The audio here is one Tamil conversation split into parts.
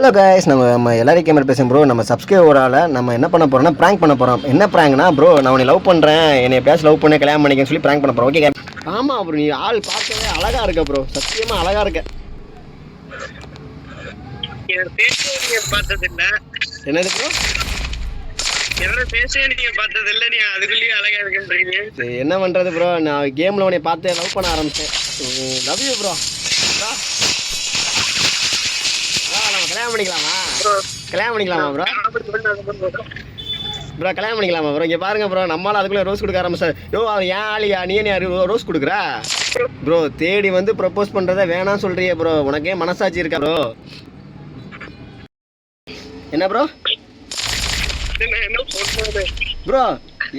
ஹலோ கைஸ் நம்ம நம்ம எல்லாரையும் கேமரா பேசும் ப்ரோ நம்ம சப்ஸ்கிரைபரால் நம்ம என்ன பண்ண போறோம்னா ப்ராங்க் பண்ண போகிறோம் என்ன ப்ராங்க்னா ப்ரோ நான் உன்னை லவ் பண்ணுறேன் என்னை எப்பயாச்சும் லவ் பண்ணி கல்யாணம் பண்ணிக்கன்னு சொல்லி ப்ராங்க் பண்ண போகிறோம் ஓகே ஆமாம் ப்ரோ நீ ஆள் பார்க்கவே அழகாக இருக்க ப்ரோ சத்தியமாக அழகாக இருக்க. என்னது ப்ரோ என்னோட பேச்சே நீங்க பார்த்தது இல்ல நீ அதுக்குள்ளேயும் அழகா இருக்குன்றீங்க. சரி என்ன பண்ணுறது ப்ரோ நான் கேமில் உன்னை பார்த்து லவ் பண்ண ஆரம்பிச்சேன். லவ் யூ ப்ரோ கல்யாணம் பண்ணிக்கலாமா? கல்யாணம் பண்ணிக்கலாமா ப்ரோ ப்ரோ கல்யாணம் பண்ணிக்கலாமா ப்ரோ இங்கே பாருங்க ப்ரோ நம்மளால அதுக்குள்ளே ரோஸ் கொடுக்க ஆரம்பிச்சார் யோ அவன் ஏன் ஆளியா நீ யாரு? ரோஸ் கொடுக்குறா? ப்ரோ தேடி வந்து ப்ரப்போஸ் பண்ணுறத வேணாம் சொல்றியே ப்ரோ உனக்கே மனசாட்சி இருக்கா ப்ரோ என்ன ப்ரோ என்ன ப்ரோ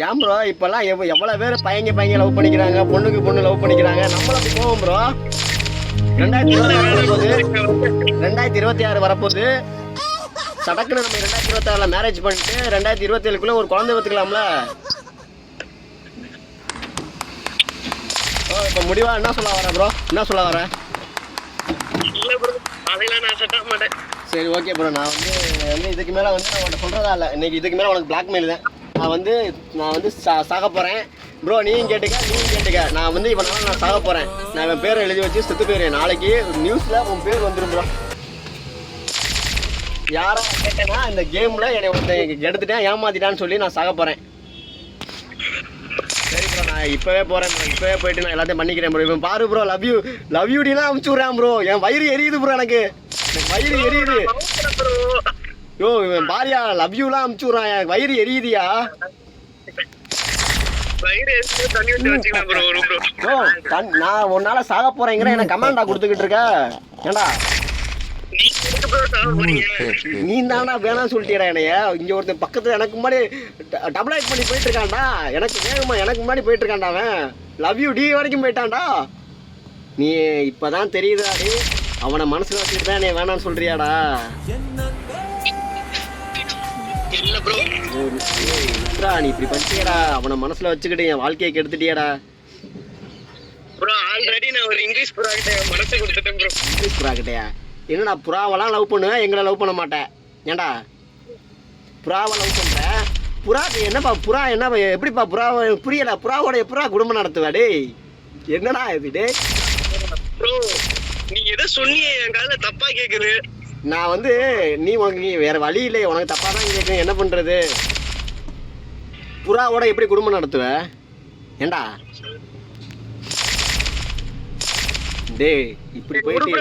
ஏன் ப்ரோ இப்போல்லாம் எவ் எவ்வளோ பேர் பையங்க பையங்க லவ் பண்ணிக்கிறாங்க பொண்ணுக்கு பொண்ணு லவ் பண்ணிக்கிறாங்க. நம்மளும் போவோம் ப்ரோ ரெண்டாயிரத்தி இருபத்தி வரப்போகுது ரெண்டாயிரத்தி இருபத்தி ஆறு வரப்போகுது சடக்குன்னு நம்ம ரெண்டாயிரத்தி இருபத்தி ஆறில் மேரேஜ் பண்ணிட்டு ரெண்டாயிரத்தி இருபத்தி ஏழுக்குள்ளே ஒரு குழந்தை பார்த்துக்கலாம்ல ஓ இப்போ முடிவா? என்ன சொல்ல வர ப்ரோ என்ன சொல்ல வர? சரி ஓகே ப்ரோ நான் வந்து வந்து இதுக்கு மேலே வந்து நான் உன்ட்ட சொல்கிறதா இல்லை. இன்னைக்கு இதுக்கு மேலே உனக்கு பிளாக்மெயில் தான். நான் வந்து நான் வந்து சாக போகிறேன் ப்ரோ நீயும் கேட்டுக்க நீயும் கேட்டுக்க. நான் வந்து இவனால நான் சாக போகிறேன் நான் இவன் பேரை எழுதி வச்சு செத்து போயிடுறேன் நாளைக்கு நியூஸில் உன் பேர் வந்துடும் ப்ரோ யாரா கேட்டேன்னா இந்த கேமில் என்னை ஒருத்தன் எடுத்துட்டேன் ஏமாத்திட்டான்னு சொல்லி நான் சாக போகிறேன் சரி ப்ரோ நான் இப்போவே போகிறேன் ப்ரோ இப்போவே போயிட்டு நான் எல்லாத்தையும் பண்ணிக்கிறேன் ப்ரோ இப்போ பாரு ப்ரோ லவ் யூ லவ் யூடிலாம் அமுச்சு விட்றான் ப்ரோ என் வயிறு எரியுது ப்ரோ எனக்கு. வயிறு எரியுது. ஐயோ யோ இவன் பாரியா லவ் யூலாம் அமுச்சு விட்றான். எனக்கு வயிறு எரியுதியா? நான் உன்னால சாக போறேங்கிற எனக்கு கமாண்டா கொடுத்துக்கிட்டு இருக்க. ஏண்டா? நீ தானா வேணாம்னு சொல்லிட்டியடா என்னைய. இங்க ஒருத்தன் பக்கத்துல எனக்கு முன்னாடி டபுள் ஆக்ட் பண்ணி போயிட்டு இருக்கான்டா எனக்கு வேகமா எனக்கு முன்னாடி போயிட்டு இருக்கான்டா அவன். லவ் யூ டி வரைக்கும் போயிட்டான்டா. நீ இப்பதான் தெரியுதாடி அவனை மனசுல வச்சுட்டு தான் நீ வேணாம்னு சொல்றியாடா. இல்ல ப்ரோ இல்லடா நீ இப்படி பண்ணிட்டியடா அவனை மனசுல வச்சுக்கிட்டு என் வாழ்க்கையை கெடுத்துட்டியடா ப்ரோ ஆல்ரெடி நான் ஒரு இங்கிலீஷ் புறா கிட்ட மனசு கொடுத்துட்டேன் ப்ரோ இங்கிலீஷ் புறா கிட்டயா என்னடா புறாவெல்லாம் லவ் பண்ணுவேன் எங்களை லவ் பண்ண மாட்டேன் ஏன்டா புறாவை லவ் பண்ற புறா என்னப்பா புறா என்னப்பா எப்படிப்பா புறாவை புரியல புறாவோட புறா குடும்பம் நடத்துவா டேய் என்னடா இது டேய் ப்ரோ நீ எதை சொன்னியே என் காதுல தப்பா கேக்குது நான் வந்து நீ உனக்கு நீ வேற வழி இல்லை உனக்கு தப்பா தான் கேட்கும் என்ன பண்றது? புறாவோட எப்படி குடும்பம் நடத்துவ? ஏண்டா? டேய் இப்படி போயிட்டு